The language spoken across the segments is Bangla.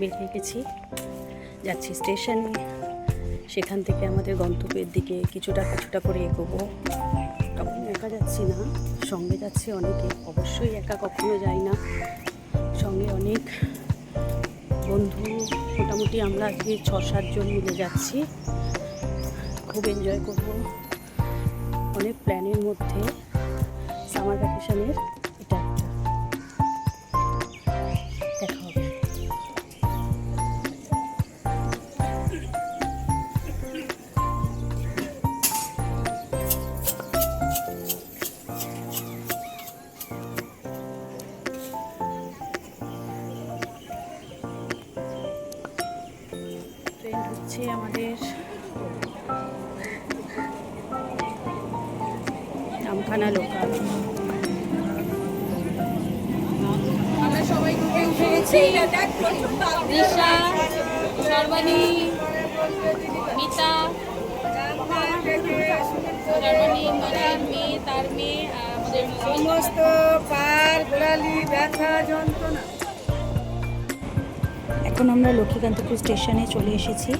বেরিয়ে গেছি। যাচ্ছি স্টেশনে। সেখান থেকে আমাদের গন্তব্যের দিকে কিছুটা কিছুটা করে এগোবো। তখন একা যাচ্ছি না, সঙ্গে যাচ্ছে অনেকে। অবশ্যই একা কখনো যাই না। সঙ্গে অনেক বন্ধু। মোটামুটি আমরা আজকে ছ সাতজন মিলে যাচ্ছি। খুব এনজয় করব। অনেক প্ল্যানের মধ্যে, সামার ভ্যাকেশনের সমস্ত পার, গোড়ালি, ব্যথা, যন্ত্রণা। এখন আমরা লক্ষ্মীকান্তপুর স্টেশনে চলে এসেছি।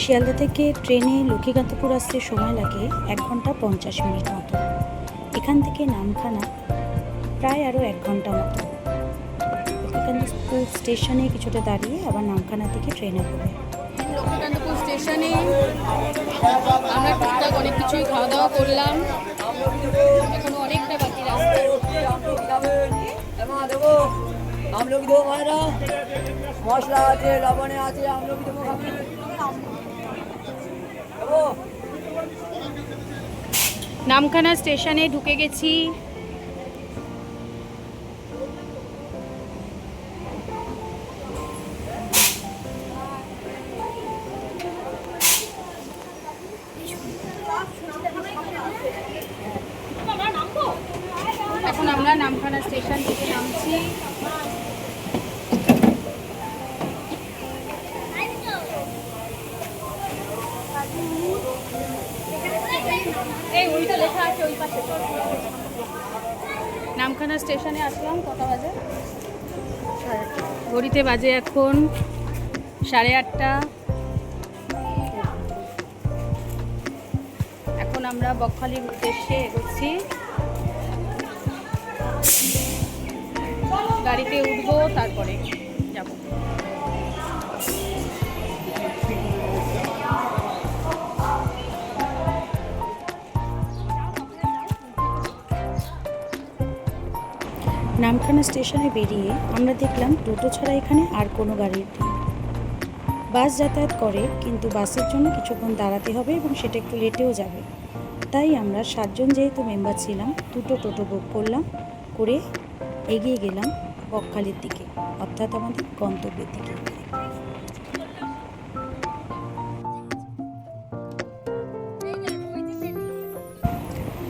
শিয়ালদা থেকে ট্রেনে লক্ষ্মীকান্তপুর আসতে সময় লাগে এক ঘণ্টা পঞ্চাশ মিনিট মতো। এখান থেকে নামখানা প্রায় আরও এক ঘণ্টা মতো। লক্ষ্মীকান্তপুর স্টেশনে কিছুটা দাঁড়িয়ে আবার নামখানা থেকে ট্রেনে করে। লক্ষ্মীকান্তপুর স্টেশনে আমরা টুকটাক অনেক কিছুই খাওয়া দাওয়া করলাম। এখনও অনেকটা আমলকি দেবো মশলা আছে লবণে আছে আমলকি দেবো। নামখানা স্টেশনে ঢুকে গেছি। এখন সাড়ে আটটা। এখন আমরা বকখালির উদ্দেশ্যে এগোচ্ছি। গাড়িতে উঠবো তারপরে। নামখানা স্টেশনে বেরিয়ে আমরা দেখলাম টোটো ছাড়া এখানে আর কোনো গাড়ির বাস যাতায়াত করে, কিন্তু বাসের জন্য কিছুক্ষণ দাঁড়াতে হবে এবং সেটা একটু লেটেও যাবে। তাই আমরা সাতজন যেহেতু মেম্বার ছিলাম, দুটো টোটো বুক করলাম, করে এগিয়ে গেলাম বকখালির দিকে, অর্থাৎ আমাদের গন্তব্যের দিকে।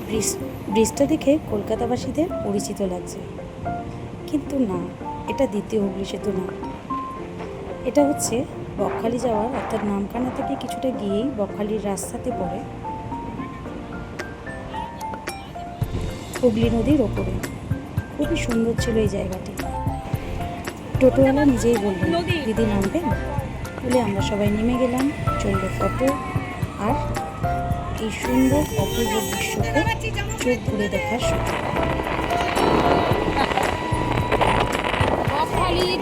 ব্রিজ, ব্রিজটা দেখে কলকাতাবাসীদের পরিচিত লাগছে। কিন্তু না, এটা দ্বিতীয় হুগলি সেতু না। এটা হচ্ছে বকখালি যাওয়ার, অর্থাৎ নামখানা থেকে কিছুটা গিয়েই বকখালির রাস্তাতে পড়ে হুগলি নদীর ওপরে। খুবই সুন্দর ছিল এই জায়গাটি। টোটোওয়ালা নিজেই বললেন, দিদি নামবেন? বলে আমরা সবাই নেমে গেলাম চলল ফটো আর এই সুন্দর অপূর্ব দৃশ্যকে চোখ ঘুরে দেখার সুযোগ।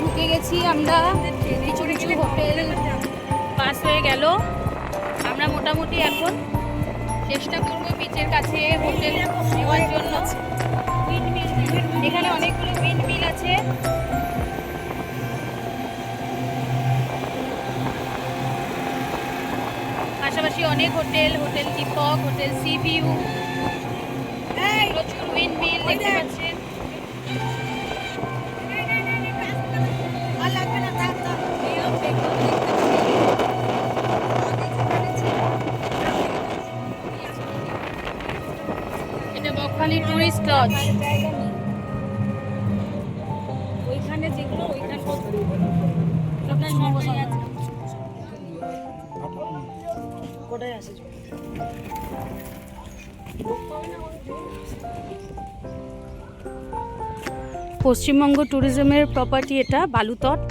ঢুকে গেছি আমরা। কিছু কিছু হোটেল পাস হয়ে গেল। আমরা মোটামুটি এখন চেষ্টা করব বিচের কাছে হোটেল নেওয়ার জন্য। এখানে অনেকগুলো উইন্ড মিল আছে। পাশাপাশি অনেক hotel hotel Deepak, hotel sea view. প্রচুর উইন্ড মিল দেখতে পাচ্ছেন ওইখানে যেগুলো সমস্যা আছে। পশ্চিমবঙ্গ ট্যুরিজমের প্রপার্টি এটা, বালুতট।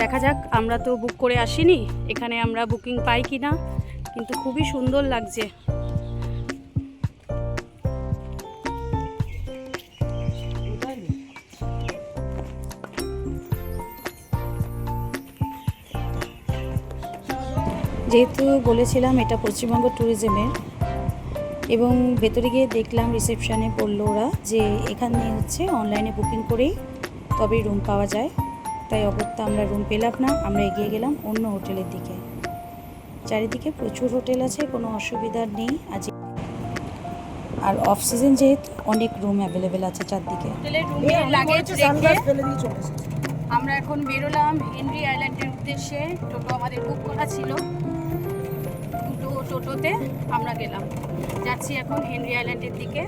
দেখা যাক, আমরা তো বুক করে আসিনি। এখানে আমরা বুকিং পাই কি না কিন্তু খুবই সুন্দর লাগছে। যেহেতু বলেছিলাম এটা পশ্চিমবঙ্গ ট্যুরিজমের এবং ভেতরে গিয়ে দেখলাম রিসেপশনে বলল ওরা যে এখানে হচ্ছে অনলাইনে বুকিং করেই তবেই রুম পাওয়া যায়। তাই অগত্যা আমরা রুম পেলাম না আমরা এগিয়ে গেলাম অন্য হোটেলের দিকে। চারিদিকে প্রচুর হোটেল আছে কোনো অসুবিধা নেই। আজ আর অফ সিজন যেহেতু অনেক রুম অ্যাভেলেবেল আছে চারদিকে। আমরা এখন বেরোলাম হেনরি আইল্যান্ডের উদ্দেশ্যে। টোটো আমাদের বুক করা ছিল। টোটোতে আমরা গেলাম। যাচ্ছি এখন হেনরি আইল্যান্ডের দিকে।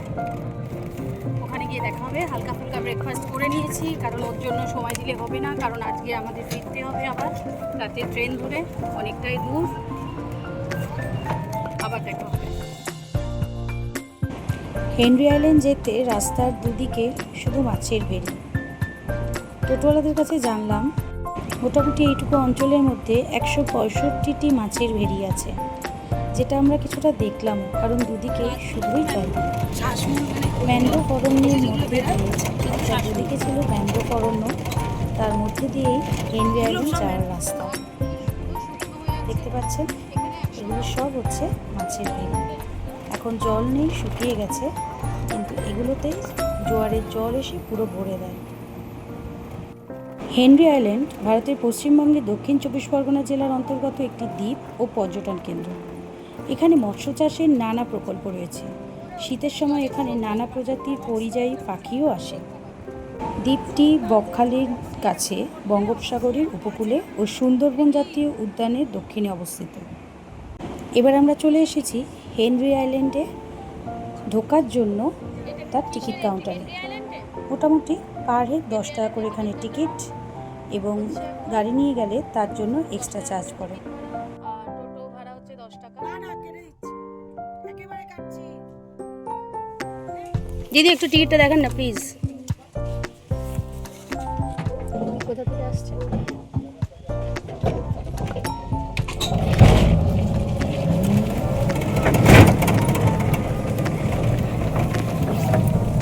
ওখানে গিয়ে দেখা হবে। হালকা ফুলকা ব্রেকফাস্ট করে নিয়েছি, কারণ ওর জন্য সময় দিলে হবে না, কারণ আজকে আমাদের ফিরতে হবে আবার। রাতে ট্রেন ধরে অনেকটাই দূর। আবার দেখা হবে। হেনরি আইল্যান্ড যেতে রাস্তার দুদিকে শুধু মাছের ভেরি টোটোওয়ালাদের কাছে জানলাম, মোটামুটি এইটুকু অঞ্চলের মধ্যে একশো পঁয়ষট্টিটি মাছের ভেরি আছে। যেটা আমরা কিছুটা দেখলাম, কারণ দুদিকে শুধুই তাই ম্যানগ্রোভ মধ্যে রয়েছে। দুদিকে ছিল ম্যানগ্রোভ তার মধ্যে দিয়েই আইল্যান্ড যাওয়ার রাস্তা। দেখতে পাচ্ছেন, এগুলো সব হচ্ছে মাছের ভেরি এখন জল নেই, শুকিয়ে গেছে, কিন্তু এগুলোতে জোয়ারের জল এসে পুরো ভরে দেয়। হেনরি আইল্যান্ড, ভারতের পশ্চিমবঙ্গের দক্ষিণ চব্বিশ পরগনা জেলার অন্তর্গত একটি দ্বীপ ও পর্যটন কেন্দ্র। এখানে মৎস্য চাষের নানা প্রকল্প রয়েছে। শীতের সময় এখানে নানা প্রজাতির পরিযায়ী পাখিও আসে। দ্বীপটি বকখালির কাছে বঙ্গোপসাগরের উপকূলে ও সুন্দরবন জাতীয় উদ্যানের দক্ষিণে অবস্থিত। এবার আমরা চলে এসেছি হেনরি আইল্যান্ডে। ঢোকার জন্য তার টিকিট কাউন্টারে। মোটামুটি পার হেড দশ টাকা করে এখানে টিকিট এবং গাড়ি নিয়ে গেলে তার জন্য এক্সট্রা চার্জ পড়ে। দিদি, একটু টিকিটটা দেখেন না প্লিজ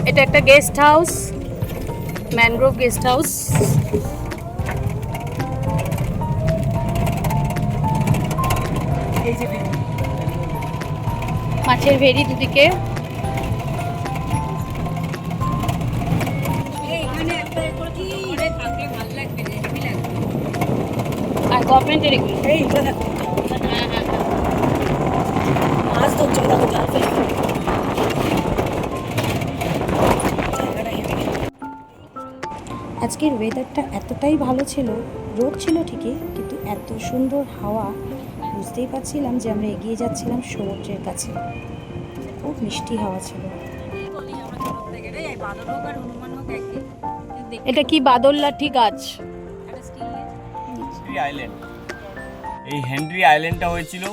এটা একটা guest house mangrove guest house মাছের ভেরি দুদিকে। গভর্নমেন্টের এগুলো হ্যাঁ হ্যাঁ হ্যাঁ আজকের ওয়েদারটা এতটাই ভালো ছিল রোদ ছিল ঠিকই কিন্তু এত সুন্দর হাওয়া বুঝতেই পারছিলাম যে আমরা এগিয়ে যাচ্ছিলাম সমুদ্রের কাছে খুব মিষ্টি হাওয়া ছিল এটা কি বাদল্লাঠি গাছ হেনরি আইল্যান্ড এই হেনরি আইল্যান্ডটা হয়েছিল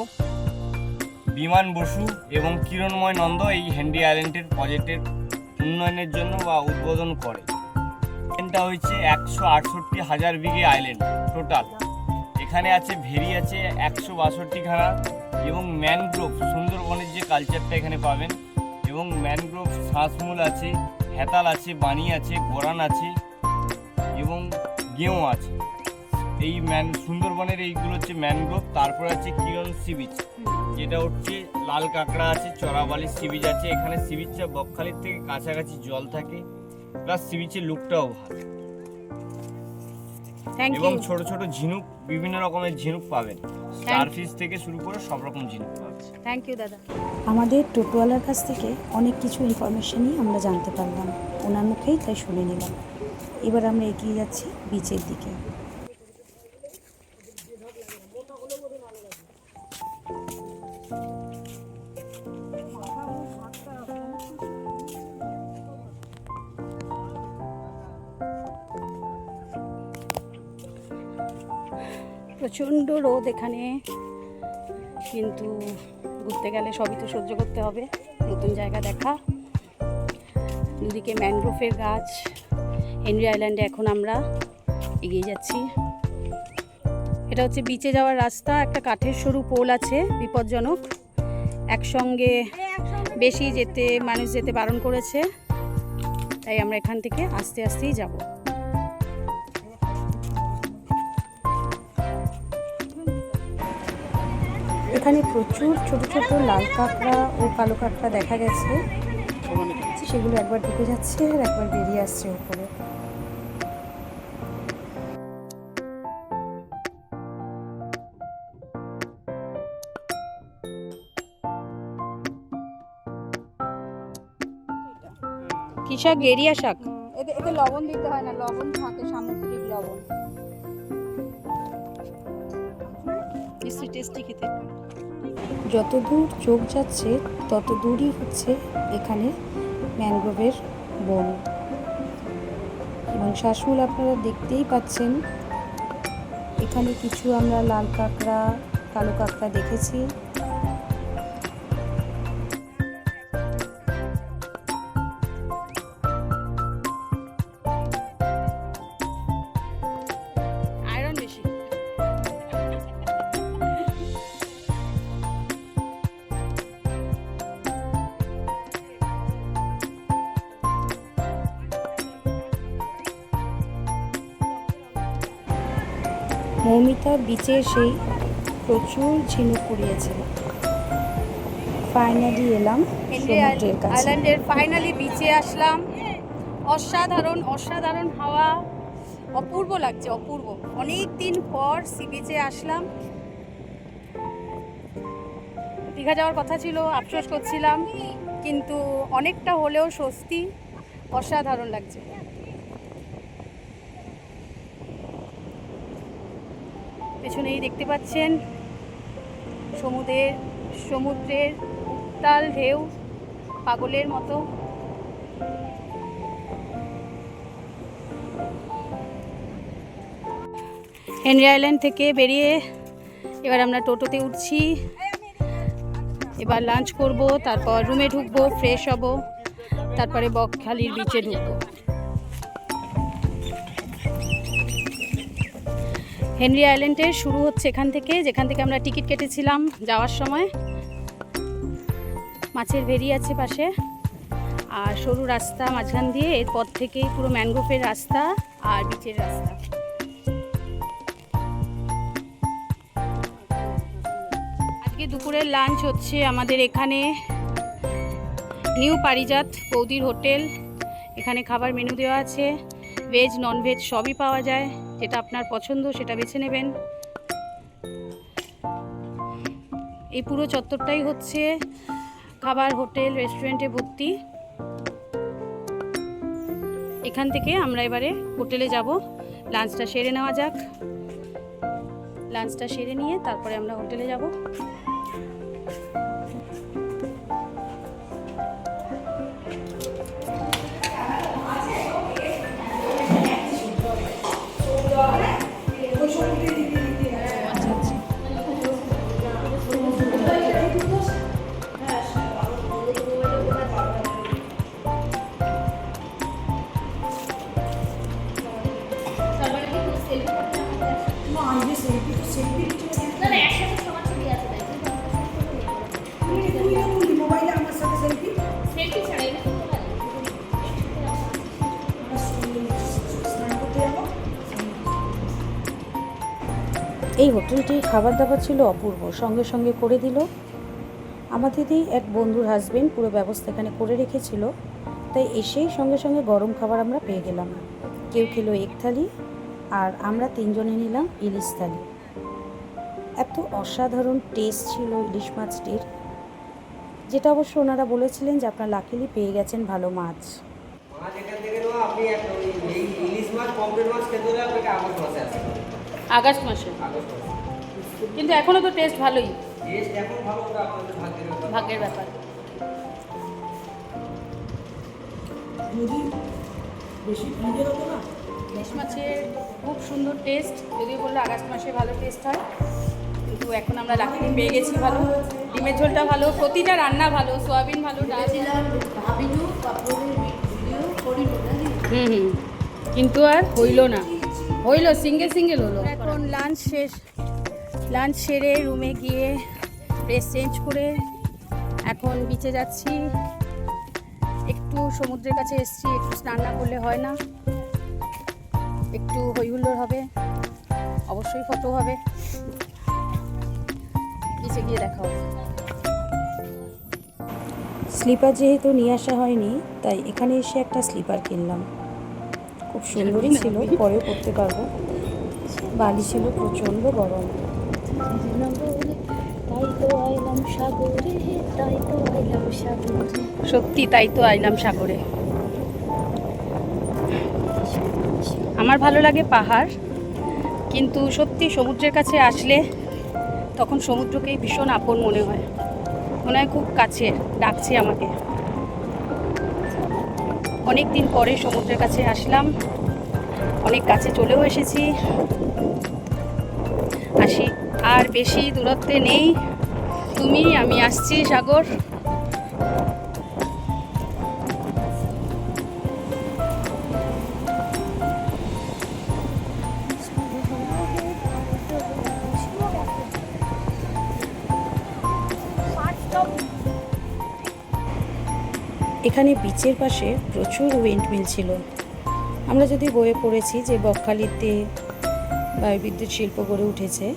বিমান বসু এবং কিরণময় নন্দ এই হেনরি আইল্যান্ডের প্রজেক্টের উন্নয়নের জন্য বা উদ্বোধন করে। আইল্যান্ডটা হয়েছে একশো আটষট্টি হাজার বিঘে আইল্যান্ড টোটাল। এখানে আছে, ভেরি আছে একশো বাষট্টিখানা এবং ম্যানগ্রোভ, সুন্দরবনের যে কালচারটা এখানে পাবেন এবং ম্যানগ্রোভ শ্বাসমূল আছে, হেতাল আছে বানি আছে, গোরান আছে এবং গেঁও আছে। এই ম্যান সুন্দরবনের এইগুলো হচ্ছে ম্যানগ্রোভ তারপরে আছে কিরণ সি বিচ যেটা হচ্ছে লাল কাঁকড়া আছে চড়াবালি সি বিচ আছে এখানে সি বিচটা বকখালির থেকে কাছাকাছি জল থাকে প্লাস সি বিচের লুকটাও ভালো। এবং ছোট ছোট ঝিনুক বিভিন্ন রকমের ঝিনুক পাবেন। স্টারফিশ থেকে শুরু করে সব রকম ঝিনুক পাবেন। থ্যাংক ইউ দাদা। আমাদের টোটোওয়ালার কাছ থেকে অনেক কিছু ইনফরমেশনই আমরা জানতে পারলাম। ওনার মুখেই তাই শুনে নিলাম। এবার আমরা এগিয়ে যাচ্ছি বিচের দিকে। প্রচণ্ড রোদ এখানে। কিন্তু ঘুরতে গেলে সবই তো সহ্য করতে হবে। নতুন জায়গা দেখা। দুদিকে ম্যানগ্রোভের গাছ। হেনরি আইল্যান্ডে এখন আমরা এগিয়ে যাচ্ছি। এটা হচ্ছে বিচে যাওয়ার রাস্তা। একটা কাঠের সরু পোল আছে, বিপজ্জনক। একসঙ্গে বেশি যেতে, মানুষ যেতে বারণ করেছে। তাই আমরা এখান থেকে আস্তে আস্তেই যাব। এখানে প্রচুর ছোট ছোট লাল কাঁকড়া ও কালো কাঁকড়া দেখা গেছে। সেগুলো একবার ঢুকে যাচ্ছে আর একবার বেরিয়ে আসছে উপরে। কি শাক? গেরিয়া শাক? এতে এতে লবণ দিতে হয় না লবণ থাকে সামুদ্রিক লবণ। টেস্টি টেস্টি খেতে। যত দূর চোখ যাচ্ছে তত দূরই হচ্ছে এখানে ম্যানগ্রোভের বন। এবং শ্বাসমূল আপনারা দেখতেই পাচ্ছেন, এখানে কিছু আমরা লাল কাঁকড়া, কালো কাঁকড়া দেখেছি। মৌমিতা বিচে সেই প্রচুর ঝিনুক কুড়িয়েছে ফাইনালি এলাম সমুদ্রের কাছে। আইল্যান্ডের ফাইনালি বিচে আসলাম। অসাধারণ অসাধারণ হাওয়া। অপূর্ব লাগছে অপূর্ব। অনেক দিন পর সি বিচে আসলাম। দীঘা যাওয়ার কথা ছিল আফসোস করছিলাম কিন্তু অনেকটা হলেও স্বস্তি অসাধারণ লাগছে। পেছনেই দেখতে পাচ্ছেন সমুদ্রের সমুদ্রের উত্তাল ঢেউ, পাগলের মতো। হেনরি আইল্যান্ড থেকে বেরিয়ে এবার আমরা টোটোতে উঠছি। এবার লাঞ্চ করব, তারপর রুমে ঢুকবো ফ্রেশ হব, তারপরে বকখালির বিচে ঢুকবো। হেনরি আইল্যান্ডে শুরু হচ্ছে এখান থেকে, যেখান থেকে আমরা টিকিট কেটেছিলাম যাওয়ার সময়। মাছের ভেরি আছে পাশে, আর সরু রাস্তা মাঝখান দিয়ে, এরপর থেকেই পুরো ম্যানগ্রোভের রাস্তা আর বিচের রাস্তা। আজকে দুপুরের লাঞ্চ হচ্ছে আমাদের এখানে নিউ পারিজাত বৌদির হোটেল। এখানে খাবার মেনু দেওয়া আছে। ভেজ ননভেজ সবই পাওয়া যায়। যেটা আপনার পছন্দ, সেটা বেছে নেবেন। এই পুরো চত্বরটাই হচ্ছে খাবার, হোটেল রেস্টুরেন্টে ভর্তি। এখান থেকে আমরা এবারে হোটেলে যাব। লাঞ্চটা সেরে নেওয়া যাক। লাঞ্চটা সেরে নিয়ে তারপরে আমরা হোটেলে যাব। এই হোটেলটির খাবার দাবার ছিল অপূর্ব। সঙ্গে সঙ্গে করে দিল। আমাদেরই এক বন্ধুর হাজবেন্ড পুরো ব্যবস্থা এখানে করে রেখেছিল। তাই এসেই সঙ্গে সঙ্গে গরম খাবার আমরা পেয়ে গেলাম। কেউ খেলো এক থালি আর আমরা তিনজনে নিলাম ইলিশ থালি। এত অসাধারণ টেস্ট ছিল ইলিশ মাছটির, যেটা অবশ্য ওনারা বলেছিলেন যে আপনারা লাকিলি পেয়ে গেছেন ভালো মাছ। মাছ এখান থেকে আপনি ইলিশ মাছ মাছ খেতে হলে আপনাকে আসতে হবে। আগস্ট মাসে। কিন্তু এখনও তো টেস্ট ভালোই। এখন ভাগ্যের ব্যাপার। ব্যাপার ইলিশ মাছের খুব সুন্দর টেস্ট যদিও বলল আগস্ট মাসে ভালো টেস্ট হয়। কিন্তু এখন আমরা লাকিলি পেয়ে গেছি ভালো। ডিমের ঝোলটা ভালো। প্রতিটা রান্না ভালো। সোয়াবিন ভালো ডাল হুম হুম। কিন্তু আর হইল না। হইল সিঙ্গেল সিঙ্গেল হলো। এখন লাঞ্চ শেষ লাঞ্চ সেরে রুমে গিয়ে ড্রেস চেঞ্জ করে এখন বিচে যাচ্ছি। একটু সমুদ্রের কাছে এসছি একটু স্নান না করলে হয় না। একটু হইহুল্লোড় হবে অবশ্যই ফটো হবে। বিচে গিয়ে দেখা হবে স্লিপার যেহেতু নিয়ে আসা হয়নি তাই এখানে এসে একটা স্লিপার কিনলাম। খুব সুন্দরই ছিল পরে পরতে পারব। বালি ছিল প্রচণ্ড গরম। সত্যি, তাই তো আইলাম সাগরে। আমার ভালো লাগে পাহাড়, কিন্তু সত্যি সমুদ্রের কাছে আসলে তখন সমুদ্রকেই ভীষণ আপন মনে হয়। মনে হয় খুব কাছে, ডাকছে আমাকে। অনেক দিন পরে সমুদ্রের কাছে আসলাম অনেক কাছে চলেও এসেছি। আসি, আর বেশি দূরত্বে নেই। তুমি, আমি আসছি, সাগর। এখানে বিচের পাশে প্রচুর উইন্ড মিল ছিল। আমরা যদি বইয়ে পড়েছি যে বকখালিতে বায়ুবিদ্যুৎ শিল্প গড়ে উঠেছে,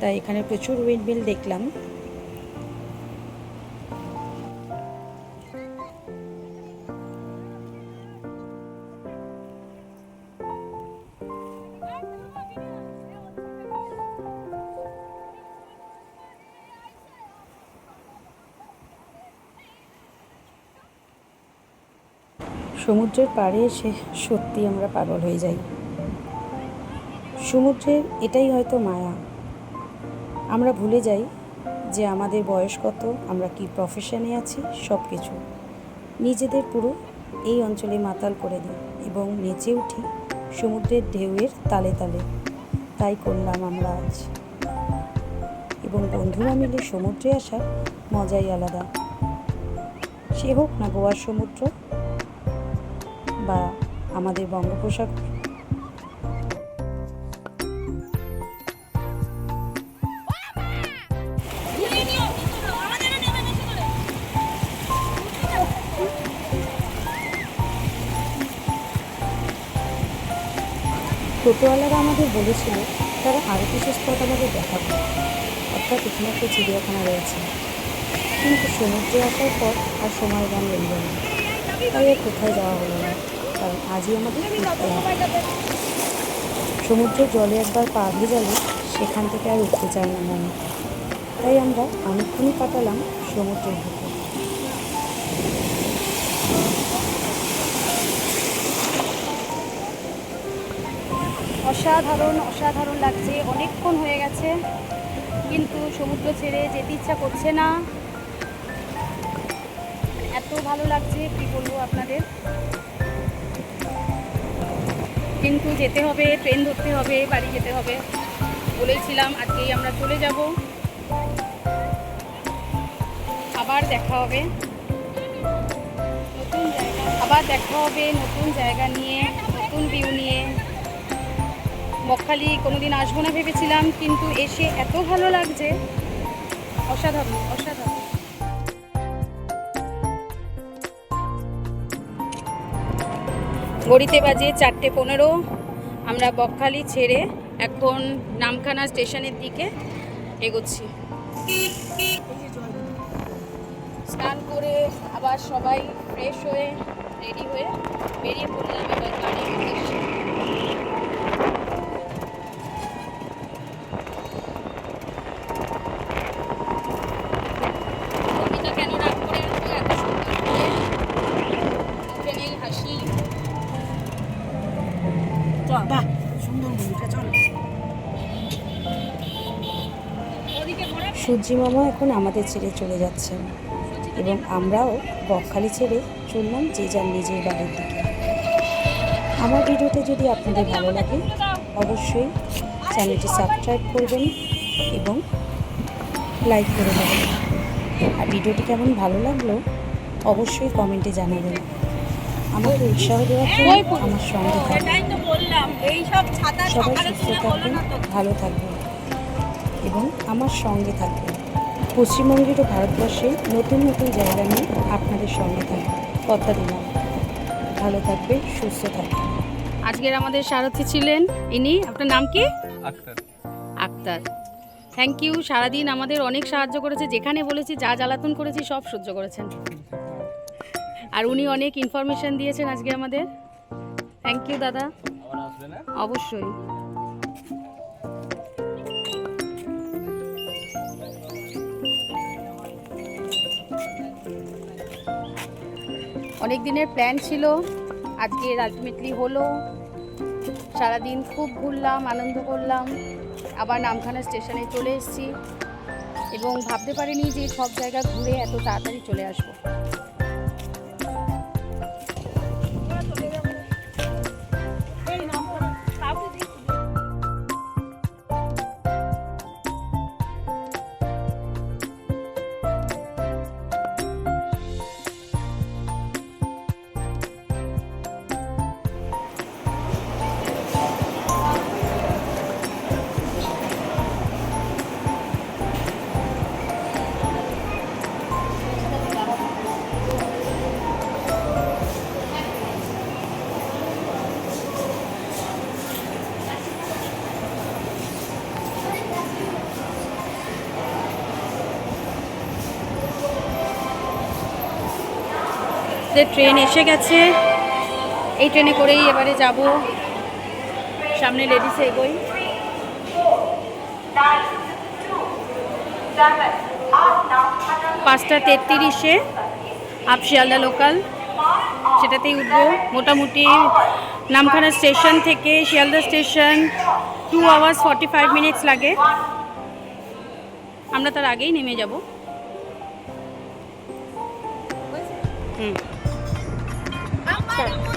তাই এখানে প্রচুর উইন্ডমিল দেখলাম। সমুদ্রের পাড়ে এসে সত্যি আমরা পাগল হয়ে যাই। সমুদ্রের এটাই হয়তো মায়া। আমরা ভুলে যাই যে আমাদের বয়স কত, আমরা কি প্রফেশনে আছি সব কিছু নিজেদের পুরো এই অঞ্চলে মাতাল করে দিই এবং নেচে উঠি সমুদ্রের ঢেউয়ের তালে তালে। তাই করলাম আমরা আজ। এবং বন্ধুরা মিলে সমুদ্রে আসার মজাই আলাদা। সে হোক না গোয়ার সমুদ্র বা আমাদের বঙ্গোপসাগর। টোটোওয়ালারা আমাদের বলেছিল, তারা আরও কিছু স্পট আমাদের দেখাবে। অর্থাৎ এখানে একটা চিড়িয়াখানা রয়েছে। কিন্তু সমুদ্রে আসার পর আর সময় গান রইল না। তাই কোথায় যাওয়া হলো না? কারণ আজই আমাদের ফিরতে হবে। সমুদ্রের জলে একবার পা ভেজালে সেখান থেকে আর উঠতে চায় না মনে। তাই আমরা অনেকক্ষণই কাটালাম সমুদ্রের বুকে অসাধারণ অসাধারণ লাগছে। অনেকক্ষণ হয়ে গেছে, কিন্তু সমুদ্র ছেড়ে যেতে ইচ্ছা করছে না। এত ভালো লাগছে, কি বলব আপনাদের? কিন্তু যেতে হবে, ট্রেন ধরতে হবে, বাড়ি যেতে হবে। বলেছিলাম আজকেই আমরা চলে যাব। আবার দেখা হবে। নতুন জায়গা। আবার দেখা হবে নতুন জায়গা নিয়ে, নতুন ভিউ নিয়ে। বকখালি কোনোদিন আসব না ভেবেছিলাম, কিন্তু এসে এত ভালো লাগছে। অসাধারণ। ঘড়িতে বাজে চারটে পনেরো। আমরা বকখালি ছেড়ে এখন নামখানা স্টেশনের দিকে এগোচ্ছি। স্নান করে আবার সবাই ফ্রেশ হয়ে রেডি হয়ে বেরিয়ে পড়লাম এবার গাড়ির সূর্যি মামা এখন আমাদের ছেড়ে চলে যাচ্ছেন। এবং আমরাও বকখালি ছেড়ে চললাম যে যার নিজের বাড়ির দিকে। আমার ভিডিওটা যদি আপনাদের ভালো লাগে অবশ্যই চ্যানেলটি সাবস্ক্রাইব করবেন এবং লাইক করে দেবেন। আর ভিডিওটি কেমন ভালো লাগল অবশ্যই কমেন্টে জানাবেন। আমাকে উৎসাহ দেওয়ার জন্য আমার সঙ্গে থাকবেন ছাতা সবাই সুস্থ থাকবেন না ভালো থাকবেন আমার সঙ্গে থাকবেন। পশ্চিমবঙ্গের ও ভারতবর্ষে নতুন নতুন জায়গা নিয়ে আপনাদের সঙ্গে থাকবেন কথা দিলাম। ভালো থাকবে সুস্থ থাকবে আজকের আমাদের সারথি ছিলেন ইনি। আপনার নাম কি? আক্তার। আক্তার। থ্যাংক ইউ সারাদিন আমাদের অনেক সাহায্য করেছে। যেখানে বলেছি যা জ্বালাতন করেছি সব সহ্য করেছেন। আর উনি অনেক ইনফরমেশন দিয়েছেন আজকে আমাদের। থ্যাংক ইউ দাদা। অবশ্যই। অনেক দিনের প্ল্যান ছিল, আজকে আলটিমেটলি হলো। সারাদিন খুব ঘুরলাম, আনন্দ করলাম, আবার নামখানা স্টেশনে চলে এসেছি। এবং ভাবতে পারিনি যে সব জায়গা ঘুরে এত তাড়াতাড়ি চলে আসব। আমাদের ট্রেন এসে গেছে। এই ট্রেনে করেই এবারে যাব। সামনে লেডিসে এগোই। পাঁচটা তেত্রিশে আপ শিয়ালদা লোকাল সেটাতেই উঠবো। মোটামুটি নামখানা স্টেশন থেকে Sealdah station two hours forty five minutes লাগে। আমরা তার আগেই নেমে যাব। হুম। স্যার